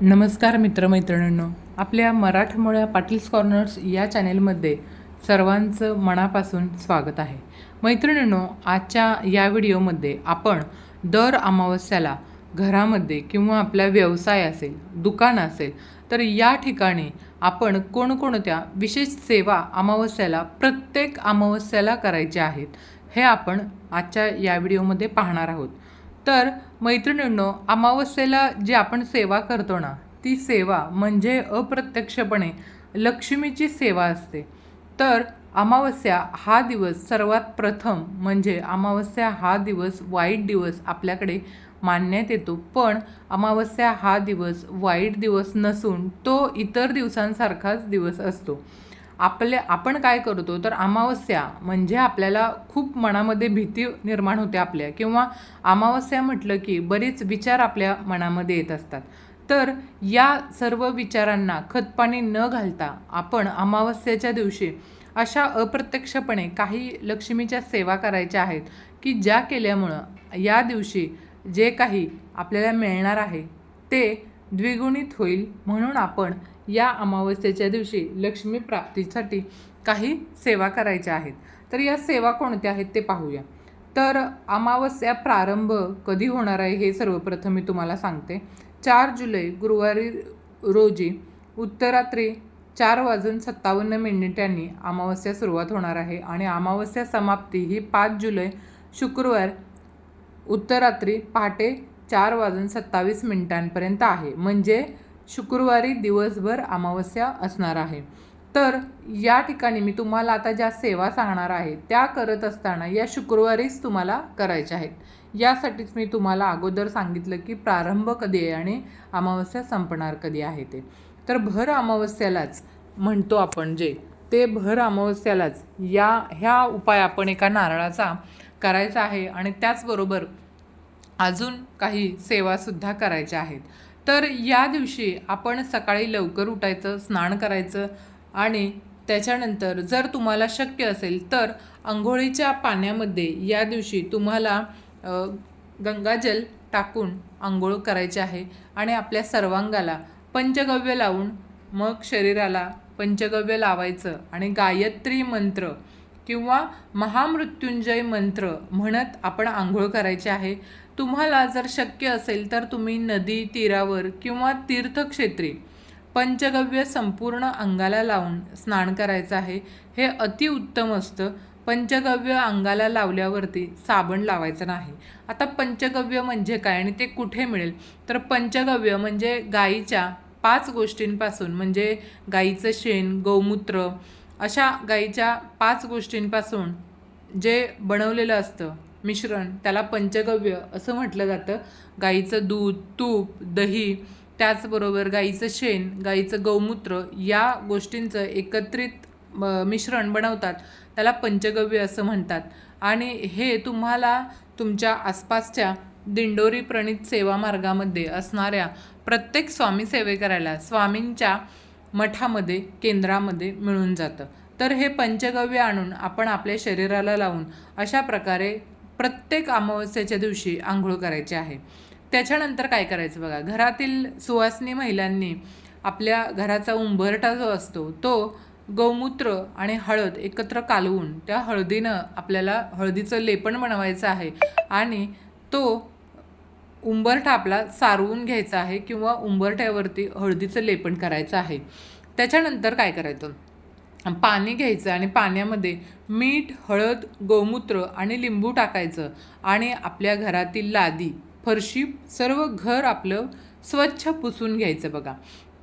नमस्कार मित्रमैत्रिणींनो. आपल्या मराठमोळ्या पाटील्स कॉर्नर्स या चॅनेलमध्ये सर्वांचं मनापासून स्वागत आहे. मैत्रिणींनो आजच्या या व्हिडिओमध्ये आपण दर अमावस्याला घरामध्ये किंवा आपला व्यवसाय असेल दुकान असेल तर या ठिकाणी आपण कोणकोणत्या विशेष सेवा अमावस्याला प्रत्येक अमावस्याला करायच्या आहेत हे आपण आजच्या या व्हिडिओमध्ये पाहणार आहोत. तर मैत्रिणींनो अमावस्येला जी आपण सेवा करतो ना ती सेवा म्हणजे अप्रत्यक्षपणे लक्ष्मीची सेवा असते. तर अमावस्या हा दिवस सर्वात प्रथम म्हणजे अमावस्या हा दिवस वाईट दिवस आपल्याकडे मानण्यात येतो. पण अमावस्या हा दिवस वाईट दिवस नसून तो इतर दिवसांसारखाच दिवस असतो. आपल्या आपण काय करतो तर अमावस्या म्हणजे आपल्याला खूप मनामध्ये भीती निर्माण होते आपल्या किंवा अमावस्या म्हटलं की बरेच विचार आपल्या मनामध्ये येत असतात. तर या सर्व विचारांना खतपाणी न घालता आपण अमावस्याच्या दिवशी अशा अप्रत्यक्षपणे काही लक्ष्मीच्या सेवा करायच्या आहेत की ज्या केल्यामुळं या दिवशी जे काही आपल्याला मिळणार आहे ते द्विगुणित होईल म्हणून आपण या अमावस्येच्या दिवशी लक्ष्मी प्राप्तीसाठी काही सेवा करायच्या आहेत. तर या सेवा कोणत्या आहेत ते पाहूया. तर अमावस्या प्रारंभ कधी होणार आहे हे सर्वप्रथम मी तुम्हाला सांगते. चार जुलै गुरुवारी रोजी उत्तरात्री चार वाजून सत्तावन्न मिनिटांनी अमावस्या सुरुवात होणार आहे आणि अमावस्या समाप्ती ही पाच जुलै शुक्रवार उत्तरात्री पहाटे चार वाजून सत्तावीस मिनिटांपर्यंत आहे. म्हणजे शुक्रवारी दिवसभर अमावस्या असणार आहे. तर या ठिकाणी मी तुम्हाला आता ज्या सेवा सांगणार आहे त्या करत असताना या शुक्रवारीच तुम्हाला करायच्या आहेत. यासाठीच मी तुम्हाला अगोदर सांगितलं की प्रारंभ कधी आहे आणि अमावस्या संपणार कधी आहे ते. तर भर अमावस्यालाच म्हणतो आपण जे ते भर अमावस्यालाच या ह्या उपाय आपण एका नारळाचा करायचा आहे आणि त्याचबरोबर अजून काही सेवासुद्धा करायच्या आहेत. तर या दिवशी आपण सकाळी लवकर उठायचं स्नान करायचं आणि त्याच्यानंतर जर तुम्हाला शक्य असेल तर आंघोळीच्या पाण्यामध्ये या दिवशी तुम्हाला गंगाजल टाकून आंघोळ करायचे आहे आणि आपल्या सर्वांगाला पंचगव्य लावून मग शरीराला पंचगव्य लावायचं आणि गायत्री मंत्र किंवा महामृत्युंजय मंत्र म्हणत आपण आंघोळ करायचे आहे. तुम्हाला जर शक्य असेल तर तुम्ही नदी तीरावर किंवा तीर्थक्षेत्री पंचगव्य संपूर्ण अंगाला लावून स्नान करायचं आहे. हे अतिउत्तम असतं. पंचगव्य अंगाला लावल्यावरती साबण लावायचं नाही. आता पंचगव्य म्हणजे काय आणि ते कुठे मिळेल? तर पंचगव्य म्हणजे गाईच्या पाच गोष्टींपासून म्हणजे गाईचं शेण गौमूत्र अशा गाईच्या पाच गोष्टींपासून जे बनवलेलं असतं मिश्रण त्याला पंचगव्य असं म्हटलं जातं. गाईचं दूध तूप दही त्याचबरोबर गाईचं शेण गाईचं गौमूत्र या गोष्टींचं एकत्रित मिश्रण बनवतात. त्याला पंचगव्य असं म्हणतात. आणि हे तुम्हाला तुमच्या आसपासच्या दिंडोरी प्रणित सेवा मार्गामध्ये असणाऱ्या प्रत्येक स्वामी सेवेकऱ्याला स्वामींच्या मठामध्ये केंद्रामध्ये मिळून जातं. तर हे पंचगव्य आणून आपण आपल्या शरीराला लावून अशा प्रकारे प्रत्येक अमावस्येच्या दिवशी आंघोळ करायची आहे. त्याच्यानंतर काय करायचं बघा? घरातील सुवासनी महिलांनी आपल्या घराचा उंबरठा जो असतो तो गौमूत्र आणि हळद एकत्र कालवून त्या हळदीनं आपल्याला हळदीचं लेपण बनवायचं आहे आणि तो उंबरठा आपला सारवून घ्यायचा आहे किंवा उंबरठ्यावरती हळदीचं लेपन करायचं आहे. त्याच्यानंतर काय करायचं? पाणी घ्यायचं आणि पाण्यामध्ये मीठ हळद गोमूत्र आणि लिंबू टाकायचं आणि आपल्या घरातील लादी फरशी सर्व घर आपलं स्वच्छ पुसून घ्यायचं बघा.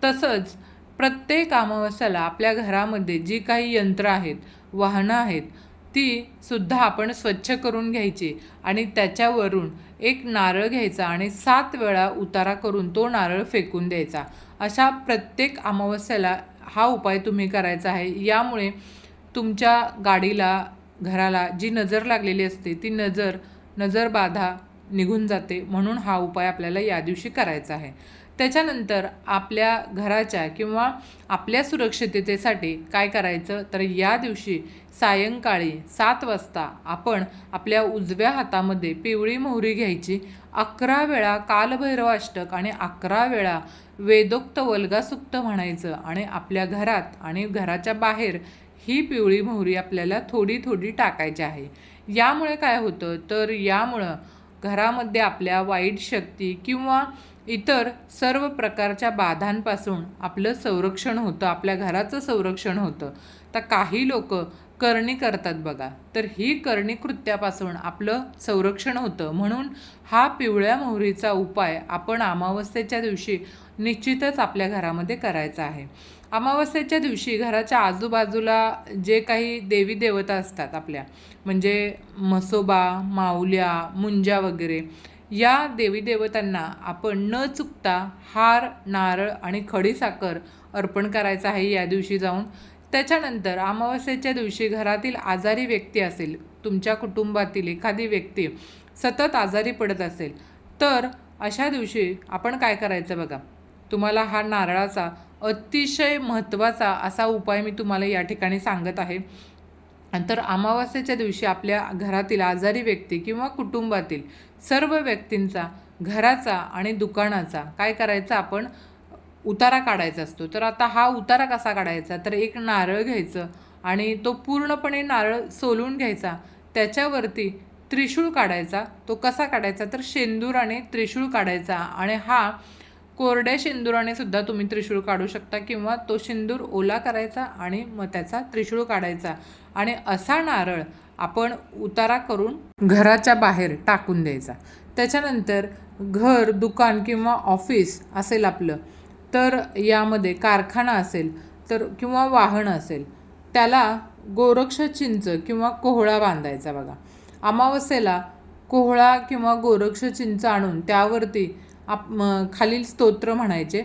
तसंच प्रत्येक अमावस्याला आपल्या घरामध्ये जी काही यंत्र आहेत वाहनं आहेत ती सुद्धा आपण स्वच्छ करून घ्यायची आणि त्याच्यावरून एक नारळ घ्यायचा आणि सात वेळा उतारा करून तो नारळ फेकून द्यायचा. अशा प्रत्येक अमावस्याला हा उपाय तुम्ही करायचा आहे. यामुळे तुमच्या गाडीला घराला जी नजर लागलेली असते ती नजर नजर बाधा निघून जाते. म्हणून हा उपाय आपल्याला या दिवशी करायचा आहे. त्याच्यानंतर आपल्या घराच्या किंवा आपल्या सुरक्षिततेसाठी काय करायचं? तर या दिवशी सायंकाळी सात वाजता आपण आपल्या उजव्या हातामध्ये पिवळी मोहरी घ्यायची. अकरा वेळा कालभैरव अष्टक आणि अकरा वेळा वेदोक्त वल्गासुक्त म्हणायचं आणि आपल्या घरात आणि घराच्या बाहेर ही पिवळी मोहरी आपल्याला थोडी थोडी टाकायची आहे. यामुळे काय होतं? तर यामुळं घरामध्ये आपल्या वाईट शक्ती किंवा इतर सर्व प्रकारच्या बाधांपासून आपलं संरक्षण होतं आपल्या घराचं संरक्षण होतं. तर काही लोक करणी करतात बघा. तर ही करणी कृत्यापासून आपलं संरक्षण होतं. म्हणून हा पिवळ्या मोहरीचा उपाय आपण अमावस्येच्या दिवशी निश्चितच आपल्या घरामध्ये करायचा आहे. अमावस्येच्या दिवशी घराच्या आजूबाजूला जे काही देवी देवता असतात आपल्या म्हणजे म्हसोबा माऊल्या मुंजा वगैरे या देवी देवतांना आपण न चुकता हार नारळ आणि खडीसाखर अर्पण करायचं आहे या दिवशी जाऊन. त्याच्यानंतर अमावस्येच्या दिवशी घरातील आजारी व्यक्ती असेल तुमच्या कुटुंबातील एखादी व्यक्ती सतत आजारी पडत असेल तर अशा दिवशी आपण काय करायचं बघा? तुम्हाला हा नारळाचा अतिशय महत्त्वाचा असा उपाय मी तुम्हाला या ठिकाणी सांगत आहे. तर अमावस्येच्या दिवशी आपल्या घरातील आजारी व्यक्ती किंवा कुटुंबातील सर्व व्यक्तींचा घराचा आणि दुकानाचा काय करायचा आपण? उतारा काढायचा असतो. तर आता हा उतारा कसा काढायचा? तर एक नारळ घ्यायचं आणि तो पूर्णपणे नारळ सोलून घ्यायचा. त्याच्यावरती त्रिशूळ काढायचा. तो कसा काढायचा? तर शेंदुराने त्रिशूळ काढायचा आणि हा कोरड्या शेंदुराने सुद्धा तुम्ही त्रिशूळ काढू शकता किंवा तो शेंदूर ओला करायचा आणि मग त्याचा त्रिशूळ काढायचा. आणि असा नारळ आपण उतारा करून घराच्या बाहेर टाकून द्यायचा. त्याच्यानंतर घर दुकान किंवा ऑफिस असेल आपलं तर यामध्ये कारखाना असेल तर किंवा वाहन असेल त्याला गोरक्ष चिंच किंवा कोहळा बांधायचा बघा. अमावस्येला कोहळा किंवा गोरक्ष चिंच आणून त्यावरती आप खालील स्तोत्र म्हणायचे.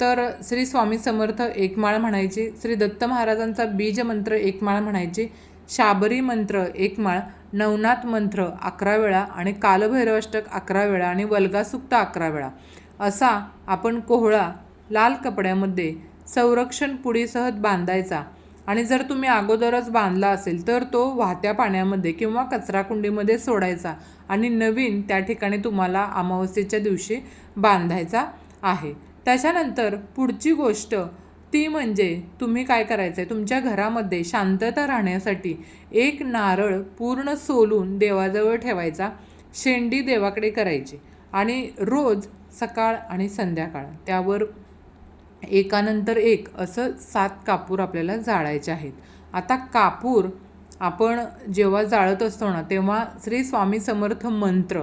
तर श्री स्वामी समर्थ एकमाळ म्हणायची श्री दत्त महाराजांचा बीज मंत्र म्हणायची शाबरी मंत्र एकमाळ नवनाथ मंत्र अकरा वेळा आणि कालभैरवाष्टक अकरा वेळा आणि वल्गासुक्त अकरा वेळा. असा आपण कोहळा लाल कपड्यामध्ये संरक्षण पुडीसह बांधायचा. आणि जर तुम्ही अगोदरच बांधला असेल तर तो वाहत्या पाण्यामध्ये किंवा कचराकुंडीमध्ये सोडायचा आणि नवीन त्या ठिकाणी तुम्हाला अमावस्येच्या दिवशी बांधायचा आहे. त्याच्यानंतर पुढची गोष्ट ती म्हणजे तुम्ही काय करायचं आहे तुमच्या घरामध्ये शांतता राहण्यासाठी एक नारळ पूर्ण सोलून देवाजवळ ठेवायचा. शेंडी देवाकडे करायची. आणि रोज सकाळ आणि संध्याकाळ त्यावर एकानंतर एक असं सात कापूर आपल्याला जाळायचे आहेत. आता कापूर आपण जेव्हा जाळत असतो ना तेव्हा श्री स्वामी समर्थ मंत्र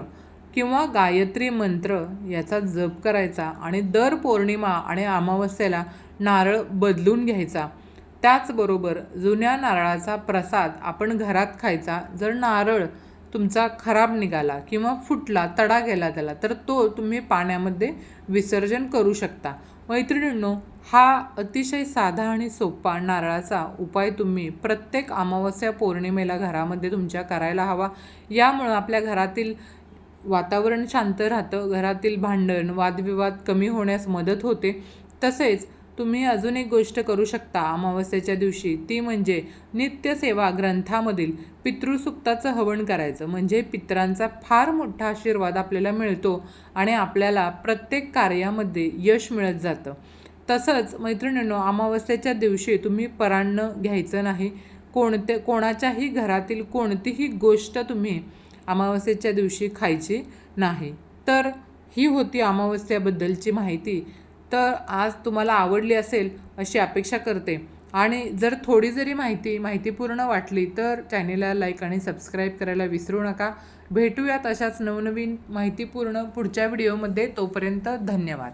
किंवा गायत्री मंत्र याचा जप करायचा आणि दर पौर्णिमा आणि अमावस्येला नारळ बदलून घ्यायचा. त्याचबरोबर जुन्या नारळाचा प्रसाद आपण घरात खायचा. जर नारळ तुमचा खराब निघाला किंवा फुटला तडा गेला त्याला तर तो तुम्ही पाण्यामध्ये विसर्जन करू शकता. मैत्रिणींनो हा अतिशय साधा आणि सोपा नारळाचा उपाय तुम्ही प्रत्येक अमावस्या पौर्णिमेला घरामध्ये तुमच्या करायला हवा. यामुळं आपल्या घरातील वातावरण शांत राहतं घरातील भांडण वादविवाद कमी होण्यास मदत होते. तसेच तुम्ही अजून एक गोष्ट करू शकता अमावस्येच्या दिवशी. ती म्हणजे नित्यसेवा ग्रंथामधील पितृसुक्ताचं हवन करायचं. म्हणजे पितरांचा फार मोठा आशीर्वाद आपल्याला मिळतो आणि आपल्याला प्रत्येक कार्यामध्ये यश मिळत जातं. तसंच मैत्रिणींनो अमावस्येच्या दिवशी तुम्ही परान्न घ्यायचं नाही. कोणते कोणाच्याही घरातील कोणतीही गोष्ट तुम्ही अमावस्येच्या दिवशी खायची नाही. तर ही होती अमावस्याबद्दलची माहिती. तर आज तुम्हाला आवडली असेल अशी अपेक्षा करते. आणि जर थोडी जरी माहिती माहितीपूर्ण वाटली तर चॅनेलला लाईक आणि सबस्क्राईब करायला विसरू नका. भेटूयात अशाच नवनवीन माहितीपूर्ण पुढच्या व्हिडिओमध्ये. तोपर्यंत धन्यवाद.